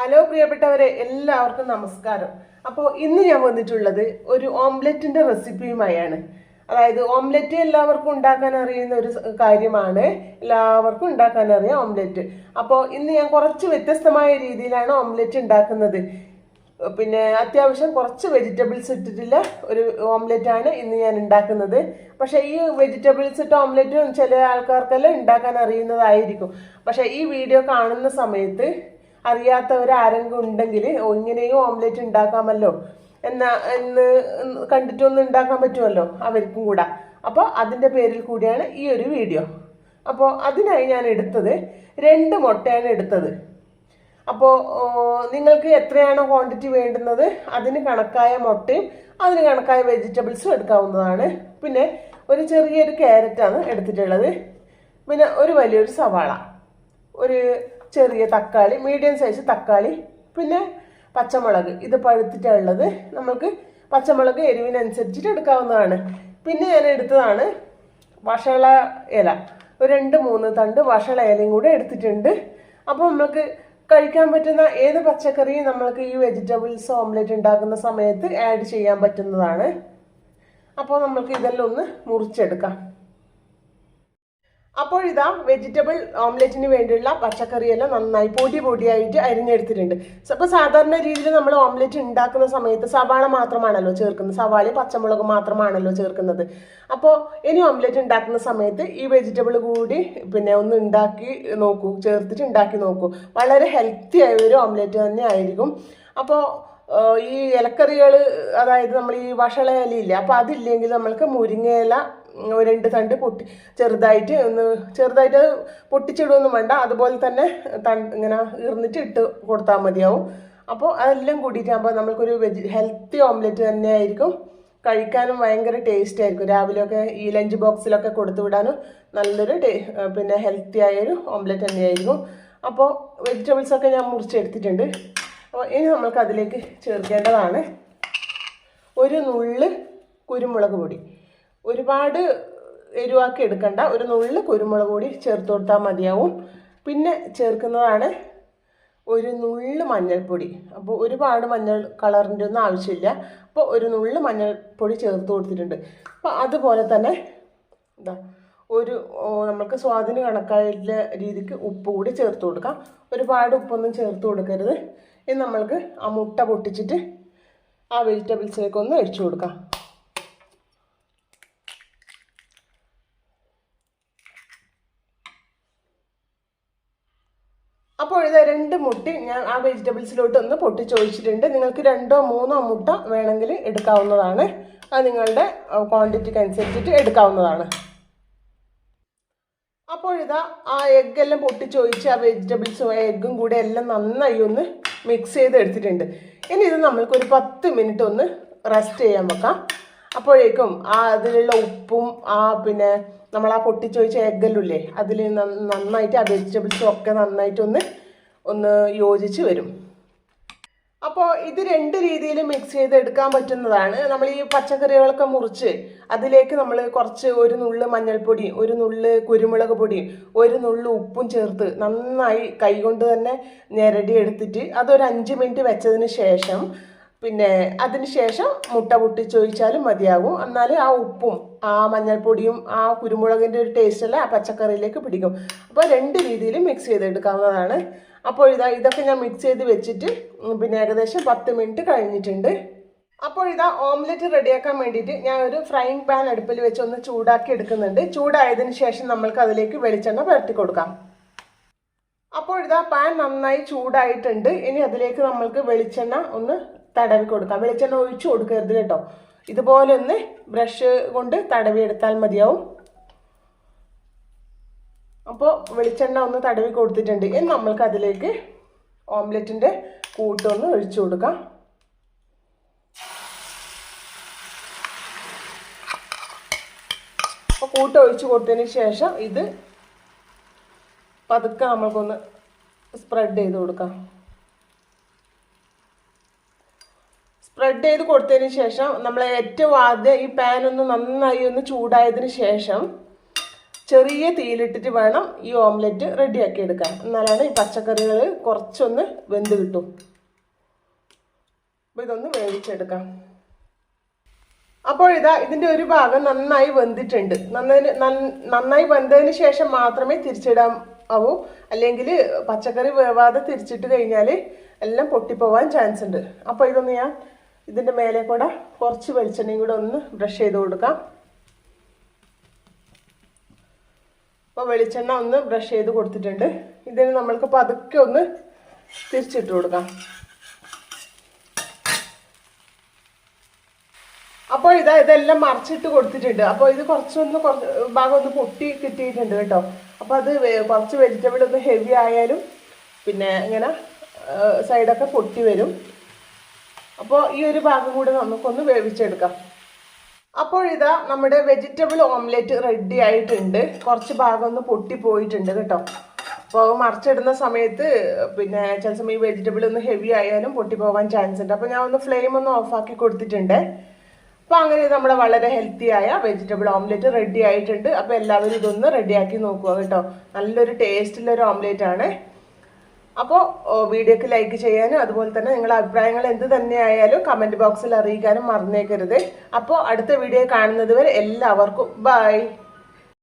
Hello പ്രിയപ്പെട്ടവരെ എല്ലാവർക്കും നമസ്കാരം. അപ്പോൾ ഇന്ന് ഞാൻ വന്നിട്ടുള്ളത് ഒരു ഓംലെറ്റിന്റെ റെസിപ്പിയുമായാണ്. അതായത് ഓംലെറ്റ് എല്ലാവർക്കും ഉണ്ടാക്കാൻ അറിയുന്ന ഒരു കാര്യമാണ്. എല്ലാവർക്കും ഉണ്ടാക്കാൻ അറിയാം ഓംലെറ്റ്. അപ്പോൾ ഇന്ന് ഞാൻ കുറച്ച് വ്യത്യസ്തമായ രീതിയിലാണ് ഓംലെറ്റ് ഉണ്ടാക്കുന്നത്. പിന്നെ അത്യാവശ്യം കുറച്ച് വെജിറ്റബിൾസ് ഇട്ടിട്ടുള്ള ഒരു ഓംലെറ്റ് ആണ് ഇന്ന് ഞാൻ ഉണ്ടാക്കുന്നത്. പക്ഷേ ഈ വെജിറ്റബിൾസ് ഇട്ട ഓംലെറ്റും ചില ആൾക്കാർക്കെല്ലാം ഉണ്ടാക്കാൻ അറിയുന്നതായിരിക്കും. പക്ഷേ ഈ വീഡിയോ കാണുന്ന സമയത്ത് അറിയാത്തവർ ആരെങ്കിലും ഉണ്ടെങ്കിൽ ഇങ്ങനെയും ഓംലെറ്റ് ഉണ്ടാക്കാമല്ലോ. എന്നാ എന്ന് കണ്ടിട്ടൊന്നും ഉണ്ടാക്കാൻ പറ്റുമല്ലോ അവർക്കും കൂടെ. അപ്പോൾ അതിന്റെ പേരിൽ കൂടിയാണ് ഈ ഒരു വീഡിയോ അപ്പോൾ അതിനായി ഞാൻ എടുത്തത് രണ്ട് മുട്ടയാണ് എടുത്തത്. അപ്പോൾ നിങ്ങൾക്ക് എത്രയാണോ ക്വാണ്ടിറ്റി വേണ്ടുന്നത് അതിന് കണക്കായ മുട്ടയും അതിന് കണക്കായ വെജിറ്റബിൾസും എടുക്കാവുന്നതാണ്. പിന്നെ ഒരു ചെറിയൊരു ക്യാരറ്റാണ് എടുത്തിട്ടുള്ളത്. പിന്നെ ഒരു വലിയൊരു സവാള. ഒരു ചെറിയ തക്കാളി മീഡിയം സൈസ് തക്കാളി പിന്നെ പച്ചമുളക്. ഇത് പഴുത്തിട്ടുള്ളത് നമുക്ക് പച്ചമുളക് എരിവിനനുസരിച്ചിട്ട് എടുക്കാവുന്നതാണ്. പിന്നെ ഞാൻ എടുത്തതാണ് വഷള ഇല. ഒരു രണ്ട് മൂന്ന് തണ്ട് വഷള ഇലയും കൂടെ എടുത്തിട്ടുണ്ട്. അപ്പോൾ നമുക്ക് കഴിക്കാൻ പറ്റുന്ന ഏത് പച്ചക്കറിയും നമ്മൾക്ക് ഈ വെജിറ്റബിൾസ് ഓംലെറ്റ് ഉണ്ടാക്കുന്ന സമയത്ത് ആഡ് ചെയ്യാൻ പറ്റുന്നതാണ്. അപ്പോൾ നമ്മൾക്ക് ഇതെല്ലാം ഒന്ന് മുറിച്ചെടുക്കാം. അപ്പോൾ ഇതാ വെജിറ്റബിൾ ഓംലെറ്റിന് വേണ്ടിയുള്ള പച്ചക്കറിയെല്ലാം നന്നായി പൊടി പൊടിയായിട്ട് അരിഞ്ഞെടുത്തിട്ടുണ്ട്. അപ്പോൾ സാധാരണ രീതിയിൽ നമ്മൾ ഓംലെറ്റ് ഉണ്ടാക്കുന്ന സമയത്ത് സവാള മാത്രമാണല്ലോ ചേർക്കുന്നത്. സവാളയും പച്ചമുളക് മാത്രമാണല്ലോ ചേർക്കുന്നത്. അപ്പോൾ ഇനി ഓംലെറ്റ് ഉണ്ടാക്കുന്ന സമയത്ത് ഈ വെജിറ്റബിൾ കൂടി പിന്നെ ഒന്ന് ഉണ്ടാക്കി നോക്കൂ ചേർത്തിട്ട് ഉണ്ടാക്കി നോക്കൂ. വളരെ ഹെൽത്തി ആയ ഒരു ഓംലെറ്റ് തന്നെ ആയിരിക്കും. അപ്പോൾ ഈ ഇലക്കറികൾ അതായത് നമ്മൾ ഈ വഷള ഇലയില്ലേ അപ്പോൾ അതില്ലെങ്കിൽ നമ്മൾക്ക് മുരിങ്ങയില രണ്ട് തണ്ട് പൊട്ടി ചെറുതായിട്ട് ഒന്ന് ചെറുതായിട്ട് പൊട്ടിച്ചിടുമൊന്നും വേണ്ട. അതുപോലെ തന്നെ തണ്ട് ഇങ്ങനെ ഇറന്നിട്ട് ഇട്ട് കൊടുത്താൽ മതിയാവും. അപ്പോൾ അതെല്ലാം കൂടിയിട്ടാകുമ്പോൾ നമുക്കൊരു വെജി ഹെൽത്തി ഓംലെറ്റ് തന്നെ ആയിരിക്കും. കഴിക്കാനും ഭയങ്കര ടേസ്റ്റ് ആയിരിക്കും. രാവിലെയൊക്കെ ഈ ലഞ്ച് ബോക്സിലൊക്കെ കൊടുത്തു വിടാനും നല്ലൊരു പിന്നെ ഹെൽത്തി ആയൊരു ഓംലെറ്റ് തന്നെയായിരിക്കും. അപ്പോൾ വെജിറ്റബിൾസൊക്കെ ഞാൻ മുറിച്ചെടുത്തിട്ടുണ്ട്. അപ്പോൾ ഇനി നമ്മൾക്ക് അതിലേക്ക് ചേർക്കേണ്ടതാണ് ഒരു നുള്ള് കുരുമുളക് പൊടി. ഒരുപാട് എരിവാക്കി എടുക്കണ്ട. ഒരു നുള്ള് കുരുമുളക് പൊടി ചേർത്ത് കൊടുത്താൽ മതിയാവും. പിന്നെ ചേർക്കുന്നതാണ് ഒരു നുള്ള് മഞ്ഞൾപ്പൊടി. അപ്പോൾ ഒരുപാട് മഞ്ഞൾ കളറിന്റെ ഒന്നും ആവശ്യമില്ല. അപ്പോൾ ഒരു നുള്ള് മഞ്ഞൾപ്പൊടി ചേർത്ത് കൊടുത്തിട്ടുണ്ട്. അപ്പോൾ അതുപോലെ തന്നെ എന്താ ഒരു നമുക്ക് സ്വാദിന് കണക്കായിട്ടുള്ള രീതിക്ക് ഉപ്പ് കൂടി ചേർത്ത് കൊടുക്കാം. ഒരുപാട് ഉപ്പൊന്നും ചേർത്ത് കൊടുക്കരുത്. ഇനി നമ്മൾക്ക് ആ മുട്ട പൊട്ടിച്ചിട്ട് ആ വെജിറ്റബിൾസിലേക്കൊന്ന് ഒഴിച്ചു കൊടുക്കാം അപ്പോൾ ഇത് രണ്ട് മുട്ടി ഞാൻ ആ വെജിറ്റബിൾസിലോട്ട് ഒന്ന് പൊട്ടിച്ചൊഴിച്ചിട്ടുണ്ട്. നിങ്ങൾക്ക് രണ്ടോ മൂന്നോ മുട്ട വേണമെങ്കിൽ എടുക്കാവുന്നതാണ്. അത് നിങ്ങളുടെ ക്വാണ്ടിറ്റിക്ക് അനുസരിച്ചിട്ട് എടുക്കാവുന്നതാണ്. അപ്പോഴിതാ ആ എഗ്ഗെല്ലാം പൊട്ടിച്ചൊഴിച്ച് ആ വെജിറ്റബിൾസും എഗ്ഗും കൂടെ എല്ലാം നന്നായി ഒന്ന് മിക്സ് ചെയ്ത് എടുത്തിട്ടുണ്ട്. ഇനി ഇത് നമ്മൾക്ക് ഒരു പത്ത് മിനിറ്റ് ഒന്ന് റെസ്റ്റ് ചെയ്യാൻ വെക്കാം. അപ്പോഴേക്കും ആ അതിലുള്ള ഉപ്പും ആ പിന്നെ നമ്മൾ ആ പൊട്ടിച്ചൊഴിച്ച എഗ്ഗല്ലില്ലേ അതിൽ നന്നായിട്ട് ആ വെജിറ്റബിൾസും ഒക്കെ നന്നായിട്ടൊന്ന് ഒന്ന് യോജിച്ച് വരും. അപ്പോൾ ഇത് രണ്ട് രീതിയിൽ മിക്സ് ചെയ്ത് എടുക്കാൻ പറ്റുന്നതാണ്. നമ്മൾ ഈ പച്ചക്കറികളൊക്കെ മുറിച്ച് അതിലേക്ക് നമ്മൾ കുറച്ച് ഒരു നുള്ള് മഞ്ഞൾപ്പൊടി ഒരു നുള്ള് കുരുമുളക് പൊടി ഒരു നുള്ള് ഉപ്പും ചേർത്ത് നന്നായി കൈകൊണ്ട് തന്നെ ഞെരടി എടുത്തിട്ട് അതൊരു അഞ്ച് മിനിറ്റ് വെച്ചതിന് ശേഷം പിന്നെ അതിന് ശേഷം മുട്ട പൊട്ടിച്ചൊഴിച്ചാലും മതിയാകും എന്നാൽ ആ ഉപ്പും ആ മഞ്ഞൾപ്പൊടിയും ആ കുരുമുളകിന്റെ ഒരു ടേസ്റ്റെല്ലാം ആ പച്ചക്കറിയിലേക്ക് പിടിക്കും. അപ്പോൾ രണ്ട് രീതിയിൽ മിക്സ് ചെയ്തെടുക്കാവുന്നതാണ് അപ്പോൾ ഇതാ ഇതൊക്കെ ഞാൻ മിക്സ് ചെയ്ത് വെച്ചിട്ട് പിന്നെ ഏകദേശം പത്ത് മിനിറ്റ് കഴിഞ്ഞിട്ടുണ്ട്. അപ്പോൾ ഇതാ ഓംലെറ്റ് റെഡിയാക്കാൻ വേണ്ടിയിട്ട് ഞാൻ ഒരു ഫ്രൈങ് പാൻ അടുപ്പിൽ വെച്ച് ഒന്ന് ചൂടാക്കി എടുക്കുന്നുണ്ട്. ചൂടായതിനു ശേഷം നമ്മൾക്ക് അതിലേക്ക് വെളിച്ചെണ്ണ പുരട്ടി കൊടുക്കാം. അപ്പോൾ ഇതാ പാൻ നന്നായി ചൂടായിട്ടുണ്ട്. ഇനി അതിലേക്ക് നമ്മൾക്ക് വെളിച്ചെണ്ണ ഒന്ന് തടവി കൊടുക്കാം. വെളിച്ചെണ്ണ ഒഴിച്ചു കൊടുക്കരുത് കേട്ടോ. ഇതുപോലെ ഒന്ന് ബ്രഷ് കൊണ്ട് തടവി എടുത്താൽ മതിയാവും. അപ്പോൾ വെളിച്ചെണ്ണ ഒന്ന് തടവി കൊടുത്തിട്ടുണ്ട്. ഇനി നമ്മൾക്ക് അതിലേക്ക് ഓംലെറ്റിന്റെ കൂട്ടൊന്ന് ഒഴിച്ചു കൊടുക്കാം. അപ്പോൾ കൂട്ട് ഒഴിച്ചു കൊടുത്തതിന് ശേഷം ഇത് പതുക്കെ നമ്മൾക്കൊന്ന് സ്പ്രെഡ് ചെയ്ത് കൊടുക്കാം. സ്പ്രെഡ് ചെയ്ത് കൊടുത്തതിന് ശേഷം നമ്മൾ ഏറ്റവും ആദ്യം ഈ പാൻ ഒന്ന് നന്നായി ഒന്ന് ചൂടായതിന് ശേഷം ചെറിയ തീയിലിട്ടിട്ട് വേണം ഈ ഓംലെറ്റ് റെഡിയാക്കി എടുക്കാൻ. എന്നാലാണ് ഈ പച്ചക്കറികൾ കുറച്ചൊന്ന് വെന്ത് കിട്ടും. അപ്പോൾ ഇതൊന്ന് വേവിച്ചെടുക്കാം. അപ്പോൾ ഇതാ ഇതിന്റെ ഒരു ഭാഗം നന്നായി വെന്തിട്ടുണ്ട്. നന്നായി നന്ന- നന്നായി വെന്തതിന് ശേഷം മാത്രമേ തിരിച്ചിടാൻ ആവൂ. അല്ലെങ്കിൽ പച്ചക്കറി വേവാതെ തിരിച്ചിട്ട് കഴിഞ്ഞാൽ എല്ലാം പൊട്ടിപ്പോവാൻ ചാൻസ് ഉണ്ട്. അപ്പോൾ ഇതൊന്ന് ഞാൻ ഇതിന്റെ മേലെ കൂടെ കുറച്ച് വെളിച്ചെണ്ണയും കൂടെ ഒന്ന് ബ്രഷ് ചെയ്ത് കൊടുക്കാം. അപ്പോൾ വെളിച്ചെണ്ണ ഒന്ന് ബ്രഷ് ചെയ്ത് കൊടുത്തിട്ടുണ്ട്. ഇതിന് നമ്മൾക്ക് പതുക്കെ ഒന്ന് തിരിച്ചിട്ട് കൊടുക്കാം. അപ്പോൾ ഇതാ ഇതെല്ലാം മറിച്ചിട്ട് കൊടുത്തിട്ടുണ്ട്. അപ്പോൾ ഇത് കുറച്ചൊന്ന് കുറച്ച് ഭാഗം ഒന്ന് പൊട്ടി കിട്ടിയിട്ടുണ്ട് കേട്ടോ. അപ്പോൾ അത് കുറച്ച് വെജിറ്റബിൾ ഒന്ന് ഹെവി ആയാലും പിന്നെ ഇങ്ങനെ സൈഡൊക്കെ പൊട്ടി വരും. അപ്പോൾ ഈ ഒരു ഭാഗം കൂടെ നമുക്കൊന്ന് വേവിച്ചെടുക്കാം. അപ്പോൾ ഇതാ നമ്മുടെ വെജിറ്റബിൾ ഓംലെറ്റ് റെഡി ആയിട്ടുണ്ട്. കുറച്ച് ഭാഗം ഒന്ന് പൊട്ടി പോയിട്ടുണ്ട് കേട്ടോ. അപ്പോൾ മറിച്ചിടുന്ന സമയത്ത് പിന്നെ ചില സമയം ഈ വെജിറ്റബിൾ ഒന്ന് ഹെവി ആയാലും പൊട്ടി പോകാൻ ചാൻസ് ഉണ്ട്. അപ്പോൾ ഞാൻ ഒന്ന് ഫ്ലെയിം ഒന്ന് ഓഫാക്കി കൊടുത്തിട്ടുണ്ട്. അപ്പോൾ അങ്ങനെ നമ്മുടെ വളരെ ഹെൽത്തി ആയ വെജിറ്റബിൾ ഓംലെറ്റ് റെഡി ആയിട്ടുണ്ട്. അപ്പോൾ എല്ലാവരും ഇതൊന്ന് റെഡിയാക്കി നോക്കുക കേട്ടോ. നല്ലൊരു ടേസ്റ്റുള്ളൊരു ഓംലെറ്റ് ആണ്. അപ്പോൾ വീഡിയോക്ക് ലൈക്ക് ചെയ്യാനും അതുപോലെ തന്നെ നിങ്ങളുടെ അഭിപ്രായങ്ങൾ എന്ത് തന്നെയായാലും കമന്റ് ബോക്സിൽ അറിയിക്കാനും മറന്നേക്കരുത്. അപ്പോൾ അടുത്ത വീഡിയോ കാണുന്നത് വരെ എല്ലാവർക്കും ബൈ